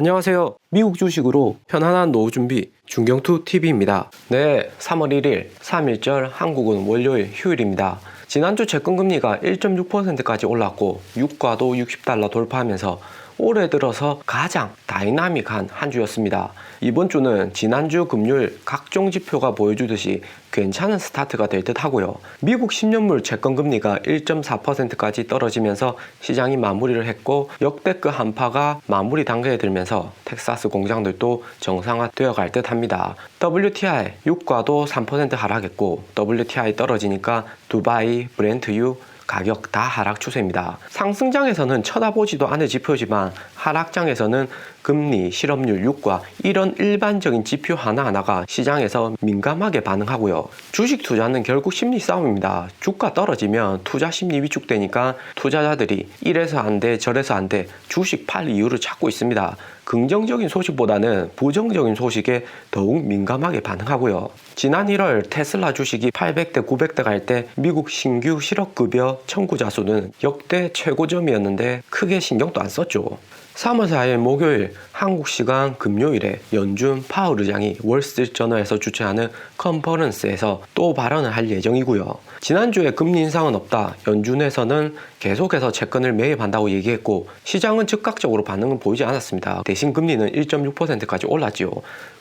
안녕하세요. 미국 주식으로 편안한 노후 준비 중경투 TV입니다. 네, 3월 1일 3일절 한국은 월요일 휴일입니다. 지난주 채권금리가 1.6%까지 올랐고 유가도 60달러 돌파하면서 올해 들어서 가장 다이나믹한 한 주였습니다. 이번 주는 지난주 금요일 각종 지표가 보여주듯이 괜찮은 스타트가 될 듯 하고요. 미국 10년물 채권 금리가 1.4%까지 떨어지면서 시장이 마무리를 했고 역대급 한파가 마무리 단계에 들면서 텍사스 공장들도 정상화되어 갈 듯 합니다. WTI 유가도 3% 하락했고 WTI 떨어지니까 두바이, 브렌트유 가격 다 하락 추세입니다. 상승장에서는 쳐다보지도 않을 지표지만 하락장에서는 금리, 실업률, 유가 이런 일반적인 지표 하나하나가 시장에서 민감하게 반응하고요. 주식 투자는 결국 심리 싸움입니다. 주가 떨어지면 투자 심리 위축되니까 투자자들이 이래서 안 돼, 저래서 안 돼, 주식 팔 이유를 찾고 있습니다. 긍정적인 소식보다는 부정적인 소식에 더욱 민감하게 반응하고요. 지난 1월 테슬라 주식이 800대, 900대 갈 때 미국 신규 실업급여 청구자 수는 역대 최고점이었는데 크게 신경도 안 썼죠. 3월 4일 목요일 한국 시간 금요일에 연준 파월 의장이 월스트리트저널에서 주최하는 컨퍼런스에서 또 발언을 할 예정이고요. 지난주에 금리 인상은 없다. 연준에서는 계속해서 채권을 매입한다고 얘기했고 시장은 즉각적으로 반응은 보이지 않았습니다. 대신 금리는 1.6%까지 올랐지요.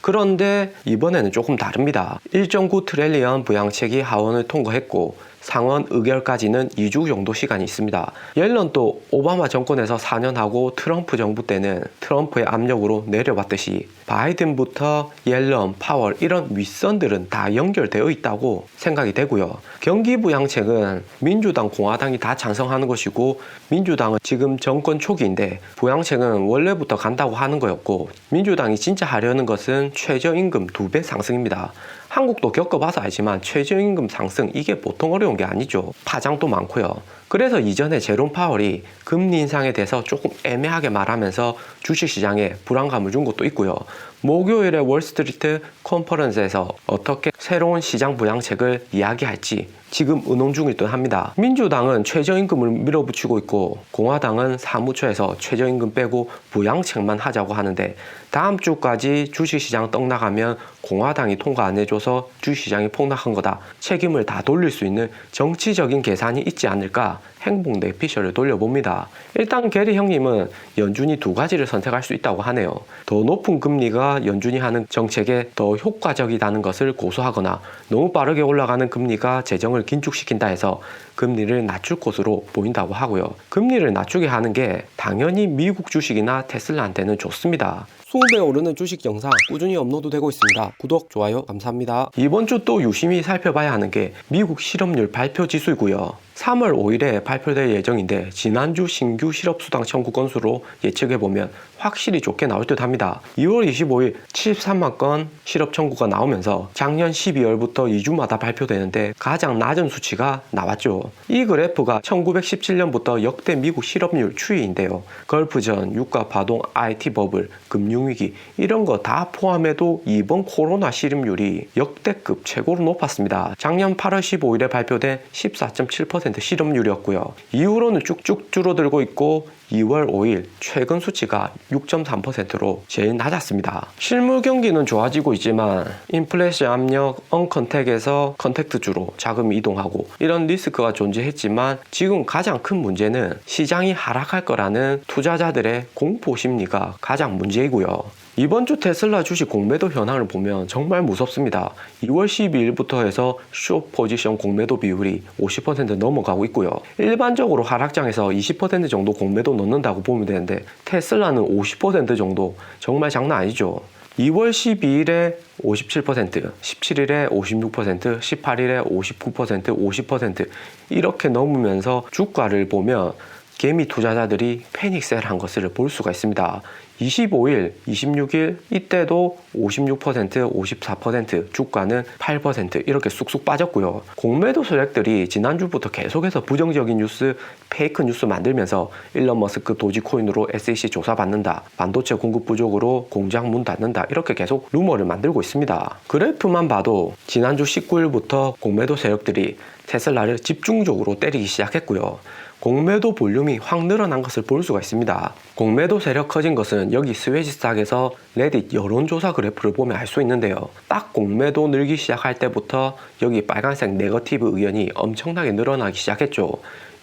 그런데 이번에는 조금 다릅니다. 1.9 트릴리언 부양책이 하원을 통과했고 상원 의결까지는 2주 정도 시간이 있습니다. 옐런 또 오바마 정권에서 4년 하고 트럼프 정부 때는 트럼프의 압력으로 내려봤듯이 바이든부터 옐런, 파월 이런 윗선들은 다 연결되어 있다고 생각이 되고요. 경기 부 양책은 민주당, 공화당이 다 찬성하는 것이고 민주당은 지금 정권 초기인데 부양책은 원래부터 간다고 하는 거였고 민주당이 진짜 하려는 것은 최저임금 두 배 상승입니다. 한국도 겪어봐서 알지만 최저임금 상승 이게 보통 어려운 게 아니죠. 파장도 많고요. 그래서 이전에 제롬 파월이 금리 인상에 대해서 조금 애매하게 말하면서 주식시장에 불안감을 준 것도 있고요. 목요일에 월스트리트 컨퍼런스에서 어떻게 새로운 시장 부양책을 이야기할지 지금 중일 듯 합니다. 민주당은 최저임금을 밀어붙이고 있고 공화당은 사무처에서 최저임금 빼고 부양책만 하자고 하는데 다음 주까지 주식시장 떡 나가면 공화당이 통과 안 해줘서 주식시장이 폭락한 거다. 책임을 다 돌릴 수 있는 정치적인 계산이 있지 않을까 행복 내피셜을 돌려봅니다. 일단 게리 형님은 연준이 두 가지를 선택할 수 있다고 하네요. 더 높은 금리가 연준이 하는 정책에 더 효과적이라는 것을 고수하거나 너무 빠르게 올라가는 금리가 재정을 긴축시킨다 해서 금리를 낮출 것으로 보인다고 하고요. 금리를 낮추게 하는 게 당연히 미국 주식이나 테슬라한테는 좋습니다. 20배 오르는 주식 영상 꾸준히 업로드되고 있습니다. 구독, 좋아요 감사합니다. 이번 주 또 유심히 살펴봐야 하는 게 미국 실업률 발표 지수이고요. 3월 5일에 발표될 예정인데 지난주 신규 실업수당 청구 건수로 예측해보면 확실히 좋게 나올 듯 합니다. 2월 25일 73만 건 실업 청구가 나오면서 작년 12월부터 2주마다 발표되는데 가장 낮은 수치가 나왔죠. 이 그래프가 1917년부터 역대 미국 실업률 추이인데요. 걸프전, 유가 파동, IT 버블, 금융위기 이런 거 다 포함해도 이번 코로나 실업률이 역대급 최고로 높았습니다. 작년 8월 15일에 발표된 14.7% 실업률이었고요. 이후로는 쭉쭉 줄어들고 있고 2월 5일 최근 수치가 6.3%로 제일 낮았습니다. 실물 경기는 좋아지고 있지만 인플레이션 압력, 언컨택에서 컨택트주로 자금이 이동하고 이런 리스크가 존재했지만 지금 가장 큰 문제는 시장이 하락할 거라는 투자자들의 공포 심리가 가장 문제이고요. 이번 주 테슬라 주식 공매도 현황을 보면 정말 무섭습니다. 2월 12일부터 해서 숏 포지션 공매도 비율이 50% 넘어가고 있고요. 일반적으로 하락장에서 20% 정도 공매도 넣는다고 보면 되는데 테슬라는 50% 정도 정말 장난 아니죠. 2월 12일에 57%, 17일에 56%, 18일에 59%, 50% 이렇게 넘으면서 주가를 보면 개미 투자자들이 패닉셀 한 것을 볼 수가 있습니다. 25일, 26일 이때도 56%, 54%, 주가는 8% 이렇게 쑥쑥 빠졌고요. 공매도 소액들이 지난주부터 계속해서 부정적인 뉴스, 페이크 뉴스 만들면서 일론 머스크 도지코인으로 SEC 조사받는다. 반도체 공급 부족으로 공장 문 닫는다. 이렇게 계속 루머를 만들고 있습니다. 그래프만 봐도 지난주 19일부터 공매도 세력들이 테슬라를 집중적으로 때리기 시작했고요. 공매도 볼륨이 확 늘어난 것을 볼 수가 있습니다. 공매도 세력 커진 것은 여기 스웨지스닥에서 레딧 여론조사 그래프를 보면 알 수 있는데요. 딱 공매도 늘기 시작할 때부터 여기 빨간색 네거티브 의견이 엄청나게 늘어나기 시작했죠.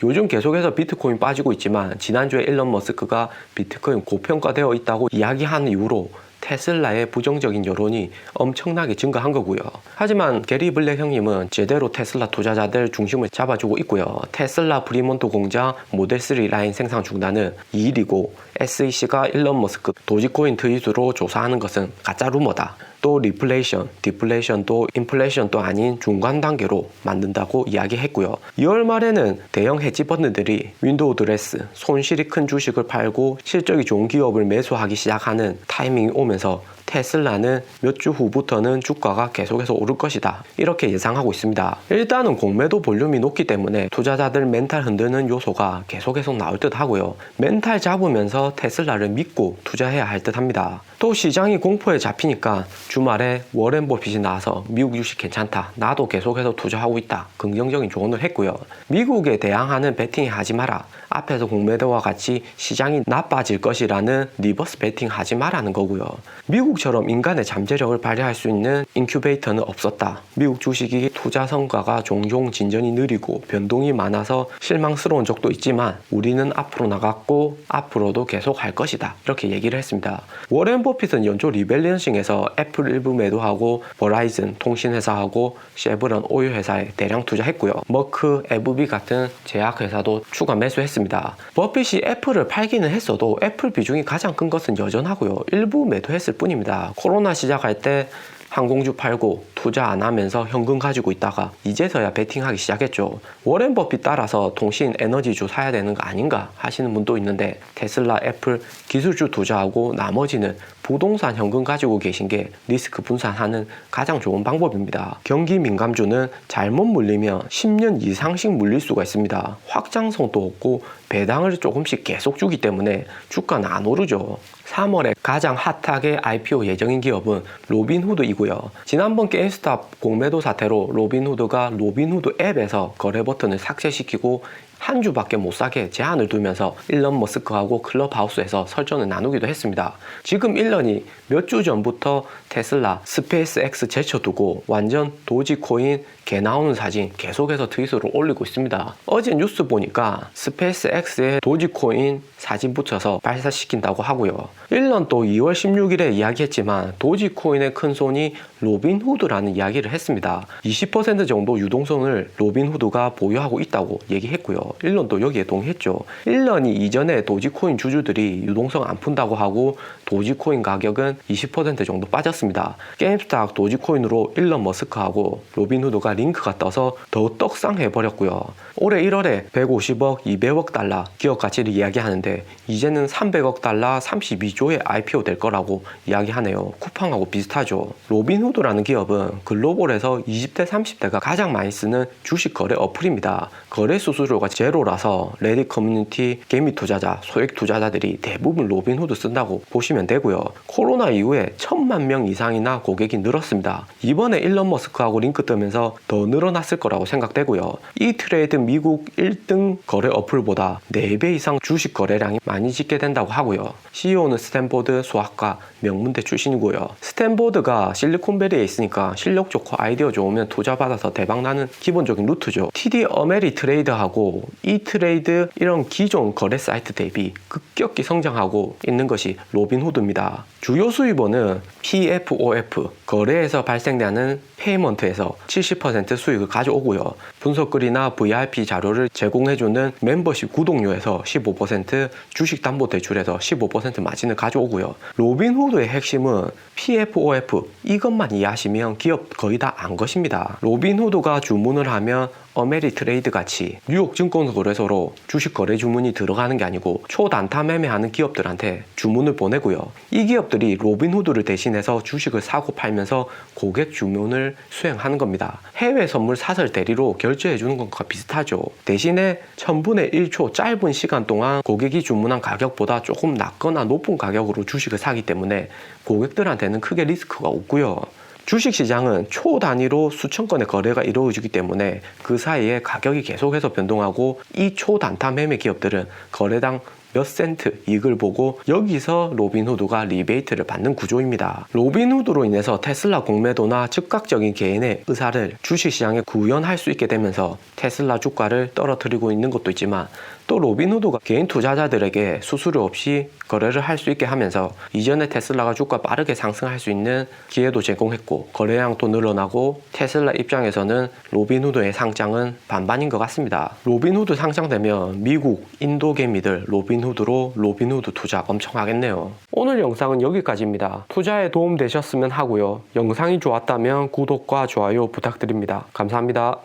요즘 계속해서 비트코인 빠지고 있지만 지난주에 일론 머스크가 비트코인 고평가되어 있다고 이야기한 이후로 테슬라의 부정적인 여론이 엄청나게 증가한 거고요. 하지만 게리 블랙 형님은 제대로 테슬라 투자자들 중심을 잡아주고 있고요. 테슬라 프리몬트 공장 모델 3 라인 생산 중단은 2일이고 SEC가 일론 머스크 도지코인 트윗으로 조사하는 것은 가짜 루머다. 또 리플레이션, 디플레이션도 인플레이션도 아닌 중간 단계로 만든다고 이야기했고요. 2월 말에는 대형 헤지펀드들이 윈도우 드레스, 손실이 큰 주식을 팔고 실적이 좋은 기업을 매수하기 시작하는 타이밍이 오면서 테슬라는 몇 주 후부터는 주가가 계속해서 오를 것이다. 이렇게 예상하고 있습니다. 일단은 공매도 볼륨이 높기 때문에 투자자들 멘탈 흔드는 요소가 계속 해서 나올 듯 하고요. 멘탈 잡으면서 테슬라를 믿고 투자해야 할 듯 합니다. 또 시장이 공포에 잡히니까 주말에 워렌 버핏이 나와서 미국 주식 괜찮다. 나도 계속해서 투자하고 있다. 긍정적인 조언을 했고요. 미국에 대항하는 베팅 하지 마라. 앞에서 공매도와 같이 시장이 나빠질 것이라는 리버스 베팅 하지 마라는 거고요. 미국 처럼 인간의 잠재력을 발휘할 수 있는 인큐베이터는 없었다. 미국 주식이 투자 성과가 종종 진전이 느리고 변동이 많아서 실망스러운 적도 있지만 우리는 앞으로 나갔고 앞으로도 계속 할 것이다. 이렇게 얘기를 했습니다. 워렌 버핏은 연초 리밸런싱에서 애플 일부 매도하고 버라이즌 통신회사하고 쉐브론 오일회사에 대량 투자했고요. 머크, 에브비 같은 제약회사도 추가 매수했습니다. 버핏이 애플을 팔기는 했어도 애플 비중이 가장 큰 것은 여전하고요. 일부 매도했을 뿐입니다. 코로나 시작할 때 항공주 팔고 투자 안 하면서 현금 가지고 있다가 이제서야 베팅하기 시작했죠. 워렌 버핏 따라서 통신 에너지주 사야 되는 거 아닌가 하시는 분도 있는데 테슬라, 애플 기술주 투자하고 나머지는 부동산 현금 가지고 계신 게 리스크 분산하는 가장 좋은 방법입니다. 경기 민감주는 잘못 물리면 10년 이상씩 물릴 수가 있습니다. 확장성도 없고 배당을 조금씩 계속 주기 때문에 주가는 안 오르죠. 3월에 가장 핫하게 IPO 예정인 기업은 로빈후드이고요. 지난번 게임스탑 공매도 사태로 로빈후드가 로빈후드 앱에서 거래 버튼을 삭제시키고 한 주밖에 못 사게 제한을 두면서 일론 머스크하고 클럽하우스에서 설전을 나누기도 했습니다. 지금 일론이 몇 주 전부터 테슬라, 스페이스 X 제쳐두고 완전 도지코인 개 나오는 사진 계속해서 트윗으로 올리고 있습니다. 어제 뉴스 보니까 스페이스 X에 도지코인 사진 붙여서 발사시킨다고 하고요. 일론 또 2월 16일에 이야기했지만 도지코인의 큰 손이 로빈후드라는 이야기를 했습니다. 20% 정도 유동성을 로빈후드가 보유하고 있다고 얘기했고요. 일론도 여기에 동의했죠. 일론이 이전에 도지코인 주주들이 유동성 안 푼다고 하고 도지코인 가격은 20% 정도 빠졌습니다. 게임스탁 도지코인으로 일론 머스크하고 로빈후드가 링크가 떠서 더 떡상해 버렸고요. 올해 1월에 150억, 200억 달러 기업 가치를 이야기하는데 이제는 300억 달러 32조의 IPO 될 거라고 이야기하네요. 쿠팡하고 비슷하죠. 로빈후드라는 기업은 글로벌에서 20대, 30대가 가장 많이 쓰는 주식 거래 어플입니다. 거래 수수료가 제 로라서 레딧 커뮤니티, 개미 투자자, 소액 투자자들이 대부분 로빈후드 쓴다고 보시면 되고요. 코로나 이후에 천만 명 이상이나 고객이 늘었습니다. 이번에 일론 머스크하고 링크 뜨면서 더 늘어났을 거라고 생각되고요. 이 트레이드 미국 1등 거래 어플보다 4배 이상 주식 거래량이 많이 짓게 된다고 하고요. CEO는 스탠포드 수학과 명문대 출신이고요. 스탠포드가 실리콘밸리에 있으니까 실력 좋고 아이디어 좋으면 투자 받아서 대박 나는 기본적인 루트죠. TD 어메리 트레이드하고 이 트레이드 이런 기존 거래 사이트 대비 급격히 성장하고 있는 것이 로빈후드입니다. 주요 수입원은 PFOF 거래에서 발생되는 페이먼트에서 70% 수익을 가져오고요. 분석글이나 VIP 자료를 제공해주는 멤버십 구독료에서 15% 주식담보대출에서 15% 마진을 가져오고요. 로빈후드의 핵심은 PFOF 이것만 이해하시면 기업 거의 다 안 것입니다. 로빈후드가 주문을 하면 어메리 트레이드 같이 뉴욕 증권거래소로 주식 거래 주문이 들어가는 게 아니고 초단타 매매하는 기업들한테 주문을 보내고요. 이 기업들이 로빈후드를 대신해서 주식을 사고 팔면서 고객 주문 을 수행하는 겁니다. 해외 선물 사설 대리로 결제해 주는 것과 비슷하죠. 대신에 1000분의 1초 짧은 시간 동안 고객이 주문한 가격보다 조금 낮거나 높은 가격으로 주식을 사기 때문에 고객들한테는 크게 리스크가 없고요. 주식시장은 초 단위로 수천 건의 거래가 이루어지기 때문에 그 사이에 가격이 계속해서 변동하고 이 초단타 매매 기업들은 거래당 몇 센트 이익을 보고 여기서 로빈후드가 리베이트를 받는 구조입니다. 로빈후드로 인해서 테슬라 공매도나 즉각적인 개인의 의사를 주식시장에 구현할 수 있게 되면서 테슬라 주가를 떨어뜨리고 있는 것도 있지만 또 로빈후드가 개인 투자자들에게 수수료 없이 거래를 할 수 있게 하면서 이전에 테슬라가 주가 빠르게 상승할 수 있는 기회도 제공했고 거래량도 늘어나고 테슬라 입장에서는 로빈후드의 상장은 반반인 것 같습니다. 로빈후드 상장되면 미국, 인도 개미들 로빈후드로 로빈후드 투자 엄청 하겠네요. 오늘 영상은 여기까지입니다. 투자에 도움 되셨으면 하고요. 영상이 좋았다면 구독과 좋아요 부탁드립니다. 감사합니다.